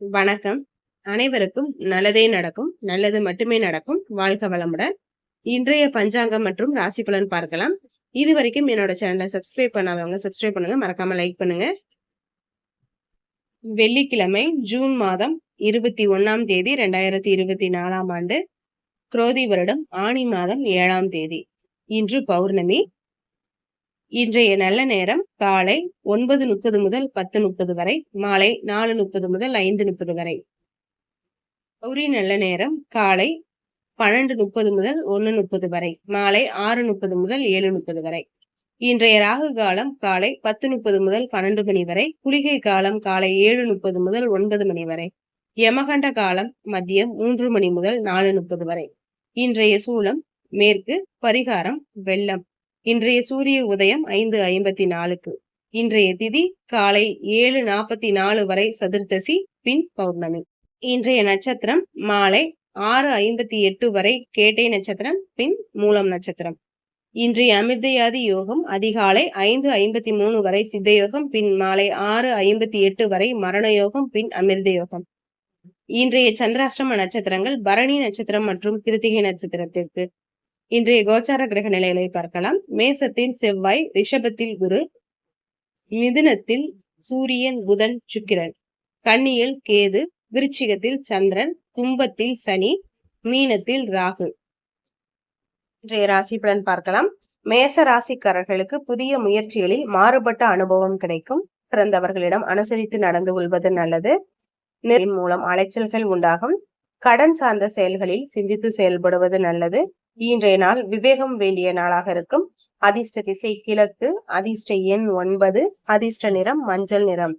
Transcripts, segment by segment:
வணக்கம். அனைவருக்கும் நல்லதே நடக்கும் நல்லது மட்டுமே நடக்கும். வாழ்க வளமுடன். இன்றைய பஞ்சாங்கம் மற்றும் ராசி பலன் பார்க்கலாம். இது வரைக்கும் என்னோட சேனலை சப்ஸ்கிரைப் பண்ணாதவங்க சப்ஸ்கிரைப் பண்ணுங்க. மறக்காம லைக் பண்ணுங்க. வெள்ளிக்கிழமை ஜூன் மாதம் இருபத்தி ஒன்னாம் தேதி ரெண்டாயிரத்தி இருபத்தி நாலாம் ஆண்டு. குரோதி வருடம் ஆணி மாதம் ஏழாம் தேதி. இன்று பௌர்ணமி. இன்றைய நல்ல நேரம் காலை ஒன்பது முப்பது முதல் பத்து முப்பது வரை மாலை நாலு முப்பது முதல் ஐந்து முப்பது வரை. கௌரி நல்ல நேரம் காலை பன்னெண்டு முப்பது முதல் ஒன்னு முப்பது வரை மாலை ஆறு முப்பது முதல் ஏழு முப்பது வரை. இன்றைய ராகு காலம் காலை பத்து முப்பது முதல் பன்னெண்டு மணி வரை குளிகை காலம் காலை ஏழு முப்பது முதல் ஒன்பது மணி வரை யமகண்ட காலம் மதியம் மூன்று மணி முதல் நாலு முப்பது வரை. இன்றைய சூலம் மேற்கு பரிகாரம் வெள்ளம். இன்றைய சூரிய உதயம் ஐந்து ஐம்பத்தி நாலுக்கு. இன்றைய திதி காலை ஏழு நாற்பத்தி நாலு வரை சதுர்த்தசி பின் பௌர்ணமி. இன்றைய நட்சத்திரம் மாலை ஆறு ஐம்பத்தி எட்டு வரை கேட்டை நட்சத்திரம் பின் மூலம் நட்சத்திரம். இன்றைய அமிர்தயாதி யோகம் அதிகாலை ஐந்து ஐம்பத்தி மூணு வரை சித்த யோகம் பின் மாலை ஆறு ஐம்பத்தி எட்டு வரை மரண யோகம் பின் அமிர்த யோகம் இன்றைய சந்திராஷ்டம நட்சத்திரங்கள் பரணி நட்சத்திரம் மற்றும் கிருத்திகை நட்சத்திரத்திற்கு. இன்றைய கோச்சார கிரக நிலைகளை பார்க்கலாம். மேசத்தில் செவ்வாய் ரிஷபத்தில் குரு மிதுனத்தில் சூரியன் புதன் சுக்கிரன். கன்னியில் கேது விருச்சிகத்தில் சந்திரன் கும்பத்தில் சனி மீனத்தில் ராகு. இன்றைய ராசி பலன் பார்க்கலாம். மேச ராசிக்காரர்களுக்கு புதிய முயற்சிகளில் மாறுபட்ட அனுபவம் கிடைக்கும். பிறந்தவர்களிடம் அனுசரித்து நடந்து கொள்வது நல்லது. மூலம் அலைச்சல்கள் உண்டாகும். கடன் சார்ந்த செயல்களில் சிந்தித்து செயல்படுவது நல்லது. இன்றைய நாள் விவேகம் வேண்டிய நாளாக இருக்கும். அதிர்ஷ்ட திசை கிழக்கு அதிர்ஷ்ட எண் ஒன்பது அதிர்ஷ்ட நிறம் மஞ்சள் நிறம்.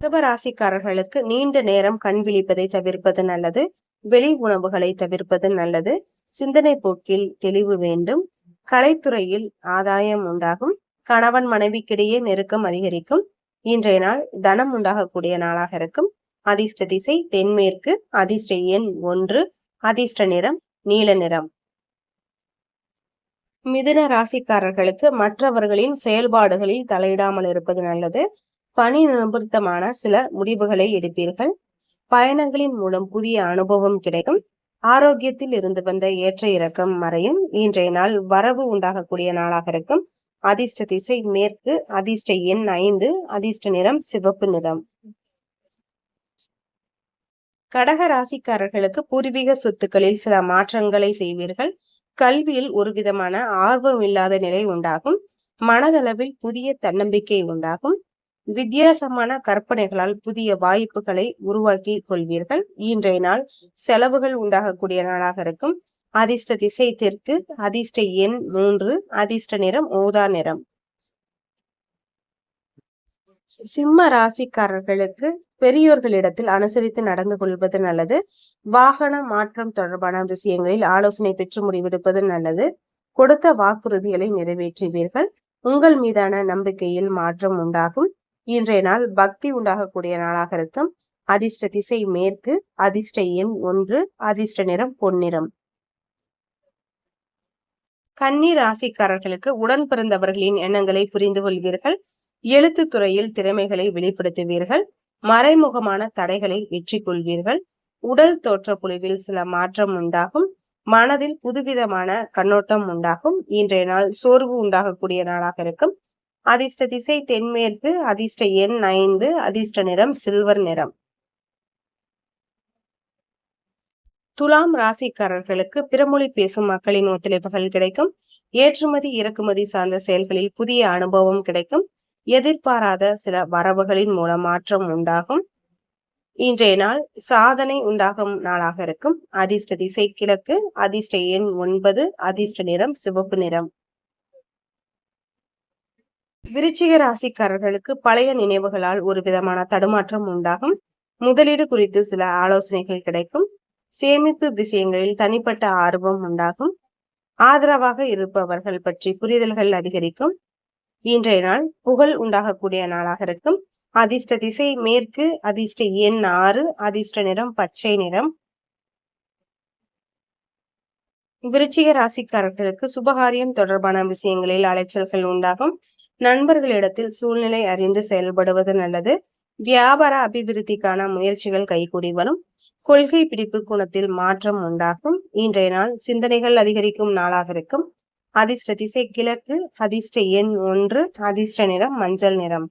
ராசிக்காரர்களுக்கு நீண்ட நேரம் கண் விழிப்பதை தவிர்ப்பது நல்லது. வெளி உணவுகளை தவிர்ப்பது நல்லது. சிந்தனை போக்கில் தெளிவு வேண்டும். கலைத்துறையில் ஆதாயம் உண்டாகும். கணவன் மனைவிக்கிடையே நெருக்கம் அதிகரிக்கும். இன்றைய நாள் தனம் உண்டாகக்கூடிய நாளாக இருக்கும். அதிர்ஷ்ட திசை தென்மேற்கு அதிர்ஷ்ட எண் ஒன்று அதிர்ஷ்ட நிறம் நீல நிறம். மிதுன ராசிக்காரர்களுக்கு மற்றவர்களின் செயல்பாடுகளில் தலையிடாமல் இருப்பது நல்லது. பணி நிபுத்தமான சில முடிவுகளை எடுப்பீர்கள். பயணங்களின் மூலம் புதிய அனுபவம் கிடைக்கும். ஆரோக்கியத்தில் இருந்து வந்த ஏற்ற இறக்கம் மறையும். இன்றைய நாள் வரவு உண்டாகக்கூடிய நாளாக இருக்கும். அதிர்ஷ்ட திசை மேற்கு அதிர்ஷ்ட எண் ஐந்து அதிர்ஷ்ட நிறம் சிவப்பு நிறம். கடக ராசிக்காரர்களுக்கு பூர்வீக சொத்துக்களில் சில மாற்றங்களை செய்வீர்கள். கல்வியில் ஒரு விதமான ஆர்வம் இல்லாத நிலை உண்டாகும். மனதளவில் புதிய தன்னம்பிக்கை உண்டாகும். வித்தியாசமான கற்பனைகளால் புதிய வாய்ப்புகளை உருவாக்கி கொள்வீர்கள். இன்றைய நாள் செலவுகள் உண்டாகக்கூடிய நாளாக இருக்கும். அதிர்ஷ்ட திசை தெற்கு அதிர்ஷ்ட எண் மூன்று அதிர்ஷ்ட நிறம் ஓதா நிறம். சிம்ம ராசிக்காரர்களுக்கு பெரியோர்களிடத்தில் அனுசரித்து நடந்து கொள்வது நல்லது. வாகன மாற்றம் தொடர்பான விஷயங்களில் ஆலோசனை பெற்று முடிவெடுப்பது நல்லது. கொடுத்த வாக்குறுதிகளை நிறைவேற்றுவீர்கள். உங்கள் மீதான நம்பிக்கையில் மாற்றம் உண்டாகும். இன்றைய நாள் பக்தி உண்டாகக்கூடிய நாளாக இருக்கும். அதிர்ஷ்ட திசை மேற்கு அதிர்ஷ்ட எண் ஒன்று அதிர்ஷ்ட நிறம் பொன்னிறம். கண்ணீர் ராசிக்காரர்களுக்கு உடன் பிறந்தவர்களின் எண்ணங்களை புரிந்து கொள்வீர்கள். எழுத்து துறையில் திறமைகளை வெளிப்படுத்துவீர்கள். மறைமுகமான தடைகளை வெற்றி கொள்வீர்கள் உடல் தோற்ற புலிவில் சில மாற்றம் உண்டாகும். மனதில் புதுவிதமான கண்ணோட்டம் உண்டாகும். இன்றைய நாள் சோர்வு உண்டாகக்கூடிய நாளாக இருக்கும். அதிர்ஷ்ட திசை தென்மேற்கு அதிர்ஷ்ட எண் ஐந்து அதிர்ஷ்ட நிறம் சில்வர் நிறம். துலாம் ராசிக்காரர்களுக்கு பிறமொழி பேசும் மக்களின் ஒத்துழைப்புகள் கிடைக்கும். ஏற்றுமதி இறக்குமதி சார்ந்த செயல்களில் புதிய அனுபவம் கிடைக்கும். எதிர்பாராத சில வரவுகளின் மூலம் மாற்றம் உண்டாகும். இன்றைய நாள் சாதனை உண்டாகும் நாளாக இருக்கும். அதிர்ஷ்ட திசை கிழக்கு அதிர்ஷ்ட எண் ஒன்பது அதிர்ஷ்ட நிறம் சிவப்பு நிறம். விருச்சிக ராசிக்காரர்களுக்கு பழைய நினைவுகளால் ஒரு விதமான தடுமாற்றம் உண்டாகும். முதலீடு குறித்து சில ஆலோசனைகள் கிடைக்கும். சேமிப்பு விஷயங்களில் தனிப்பட்ட ஆர்வம் உண்டாகும். ஆதரவாக இருப்பவர்கள் பற்றி புரிதல்கள் அதிகரிக்கும். இன்றைய நாள் புகழ் உண்டாகக்கூடிய நாளாக இருக்கும். அதிர்ஷ்ட திசை மேற்கு அதிர்ஷ்ட எண் ஆறு அதிர்ஷ்ட நிறம் பச்சை நிறம். விருச்சிக ராசிக்காரர்களுக்கு சுபகாரியம் தொடர்பான விஷயங்களில் அலைச்சல்கள் உண்டாகும். நண்பர்களிடத்தில் சூழ்நிலை அறிந்து செயல்படுவது நல்லது. வியாபார அபிவிருத்திக்கான முயற்சிகள் கைகூடி வரும். கொள்கை பிடிப்பு குணத்தில் மாற்றம் உண்டாகும். இன்றைய நாள் சிந்தனைகள் அதிகரிக்கும் நாளாக இருக்கும். அதிர்ஷ்ட திசை கிழக்கு அதிர்ஷ்ட எண் ஒன்று அதிர்ஷ்ட நிறம் மஞ்சள் நிறம்.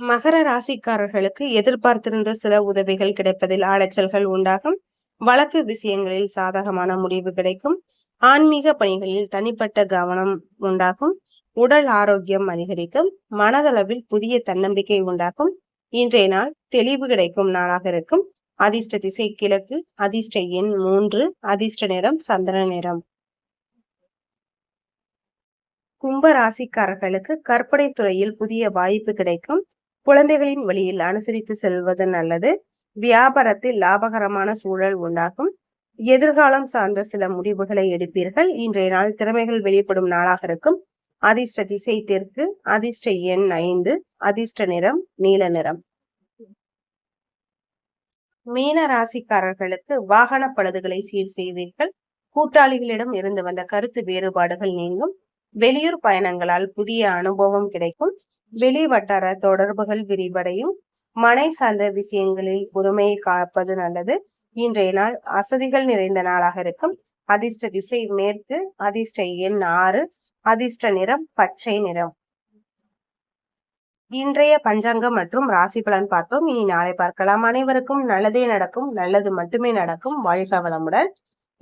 மகர ராசிக்காரர்களுக்கு எதிர்பார்த்திருந்த சில உதவிகள் கிடைப்பதில் அலைச்சல்கள் உண்டாகும். வழக்கு விஷயங்களில் சாதகமான முடிவு கிடைக்கும். ஆன்மீக பணிகளில் தனிப்பட்ட கவனம் உண்டாகும். உடல் ஆரோக்கியம் அதிகரிக்கும். மனதளவில் புதிய தன்னம்பிக்கை உண்டாகும். இன்றைய நாள் தெளிவு கிடைக்கும் நாளாக இருக்கும். அதிர்ஷ்ட திசை கிழக்கு அதிர்ஷ்ட எண் மூன்று அதிர்ஷ்ட நிறம் சந்திர நிறம். கும்ப ராசிக்காரர்களுக்கு கற்பனை துறையில் புதிய வாய்ப்பு கிடைக்கும். குழந்தைகளின் வழியில் அனுசரித்து செல்வது நல்லது. வியாபாரத்தில் லாபகரமான சூழல் உண்டாகும். எதிர்காலம் சார்ந்த சில முடிவுகளை எடுப்பீர்கள். இன்றைய நாள் திறமைகள் வெளிப்படும் நாளாக இருக்கும். அதிர்ஷ்ட திசை தெற்கு அதிர்ஷ்ட எண் ஐந்து அதிர்ஷ்ட நிறம் நீல நிறம். மீன ராசிக்காரர்களுக்கு வாகன பழுதுகளை சீர் செய்வீர்கள். கூட்டாளிகளிடம் இருந்து வந்த கருத்து வேறுபாடுகள் நீங்கும். வெளியூர் பயணங்களால் புதிய அனுபவம் கிடைக்கும். வெளி வட்டார தொடர்புகள் விரிவடையும். மனை சார்ந்த விஷயங்களில் பொறுமையை காப்பது நல்லது. இன்றைய நாள் அசதிகள் நிறைந்த நாளாக இருக்கும். அதிர்ஷ்ட திசை மேற்கு அதிர்ஷ்ட எண் ஆறு அதிர்ஷ்ட நிறம் பச்சை நிறம். இன்றைய பஞ்சாங்கம் மற்றும் ராசி பலன் பார்த்தோம். இனி நாளை பார்க்கலாம். அனைவருக்கும் நல்லதே நடக்கும். நல்லது மட்டுமே நடக்கும். வாழ்க வளமுடன்.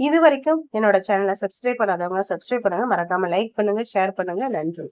இது வரைக்கும் என்னோட சேனலை சப்ஸ்கிரைப் பண்ணாதவங்க சப்ஸ்கிரைப் பண்ணுங்க. மறக்காம லைக் பண்ணுங்க ஷேர் பண்ணுங்க. நன்றி.